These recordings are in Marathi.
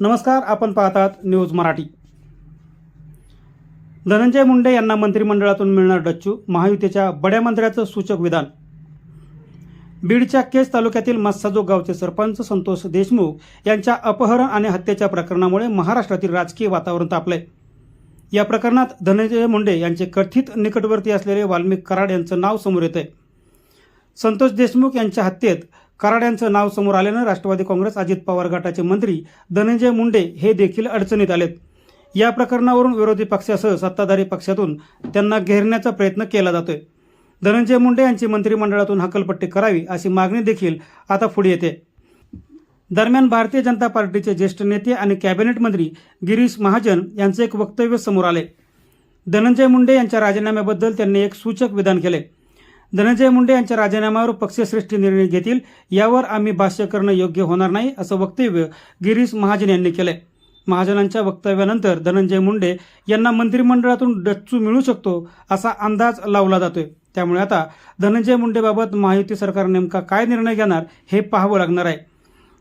नमस्कार आपण पाहतात न्यूज मराठी. धनंजय मुंडे यांना मंत्रिमंडळातून मिळणार डच्चू महायुतीच्या बड्या मंत्र्याचं सूचक विधान. बीडच्या केस तालुक्यातील मस्साजोग गावचे सरपंच संतोष देशमुख यांच्या अपहरण आणि हत्येच्या प्रकरणामुळे महाराष्ट्रातील राजकीय वातावरण तापले या प्रकरणात धनंजय मुंडे यांचे कथित निकटवर्ती असलेले वाल्मिक कराड यांचं नाव समोर येत आहे संतोष देशमुख यांच्या हत्येत कराड यांचं नाव समोर आल्यानं राष्ट्रवादी काँग्रेस अजित पवार गटाचे मंत्री धनंजय मुंडे हे देखील अडचणीत आलेत. या प्रकरणावरून विरोधी पक्षासह सत्ताधारी पक्षातून त्यांना घेरण्याचा प्रयत्न केला जातोय. धनंजय मुंडे यांची मंत्रिमंडळातून हकलपट्टी करावी अशी मागणी देखील आता पुढे येते. दरम्यान भारतीय जनता पार्टीचे ज्येष्ठ नेते आणि कॅबिनेट मंत्री गिरीश महाजन यांचं एक वक्तव्य समोर आले धनंजय मुंडे यांच्या राजीनाम्याबद्दल त्यांनी एक सूचक विधान केले धनंजय मुंडे यांच्या राजीनाम्यावर पक्षश्रेष्ठी निर्णय घेतील यावर आम्ही भाष्य करणं योग्य होणार नाही असं वक्तव्य गिरीश महाजन यांनी केलंय. महाजनांच्या वक्तव्यानंतर धनंजय मुंडे यांना मंत्रिमंडळातून डच्चू मिळू शकतो असा अंदाज लावला जातोय. त्यामुळे आता धनंजय मुंडेबाबत महायुती सरकार नेमका काय निर्णय घेणार हे पाहावं लागणार आहे.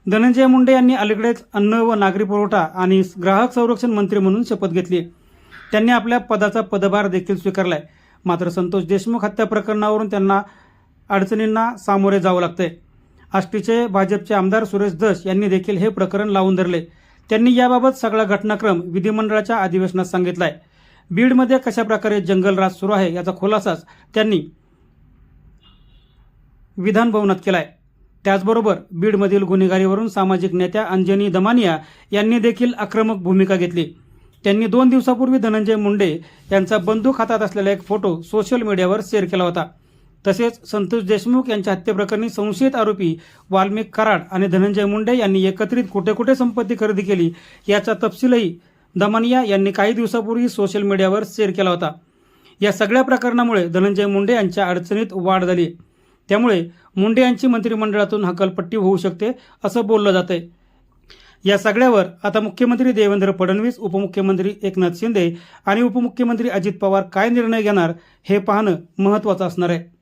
धनंजय मुंडे यांनी अलीकडेच अन्न व नागरी पुरवठा आणि ग्राहक संरक्षण मंत्री म्हणून शपथ घेतली त्यांनी आपल्या पदाचा पदभार देखील स्वीकारलाय. मात्र संतोष देशमुख हत्या प्रकरणावरून त्यांना अडचणींना सामोरे जावं लागतंय. आष्टीचे भाजपचे आमदार सुरेश दश यांनी देखील हे प्रकरण लावून धरले. त्यांनी याबाबत सगळा घटनाक्रम विधिमंडळाच्या अधिवेशनात सांगितलाय. बीडमध्ये कशा प्रकारे जंगलराज सुरू आहे याचा खुलासाच त्यांनी विधान भवनात केलाय. त्याचबरोबर बीडमधील गुन्हेगारीवरून सामाजिक नेत्या अंजनी दमानिया यांनी देखील आक्रमक भूमिका घेतली. त्यांनी दोन दिवसापूर्वी धनंजय मुंडे यांचा बंदूक हातात असलेला एक फोटो सोशल मीडियावर शेअर केला होता. तसेच संतोष देशमुख यांच्या हत्येप्रकरणी संशयित आरोपी वाल्मिक कराड आणि धनंजय मुंडे यांनी एकत्रित कुठे कुठे संपत्ती खरेदी केली याचा तपशीलही दमानिया यांनी काही दिवसापूर्वी सोशल मीडियावर शेअर केला होता. या सगळ्या प्रकरणामुळे धनंजय मुंडे यांच्या अडचणीत वाढ झाली त्यामुळे मुंडे यांची मंत्रिमंडळातून हकलपट्टी होऊ शकते असं बोललं जातंय. या सगळ्यावर आता मुख्यमंत्री देवेंद्र फडणवीस उपमुख्यमंत्री एकनाथ शिंदे आणि उपमुख्यमंत्री अजित पवार काय निर्णय घेणार हे पाहणं महत्त्वाचं असणार आहे.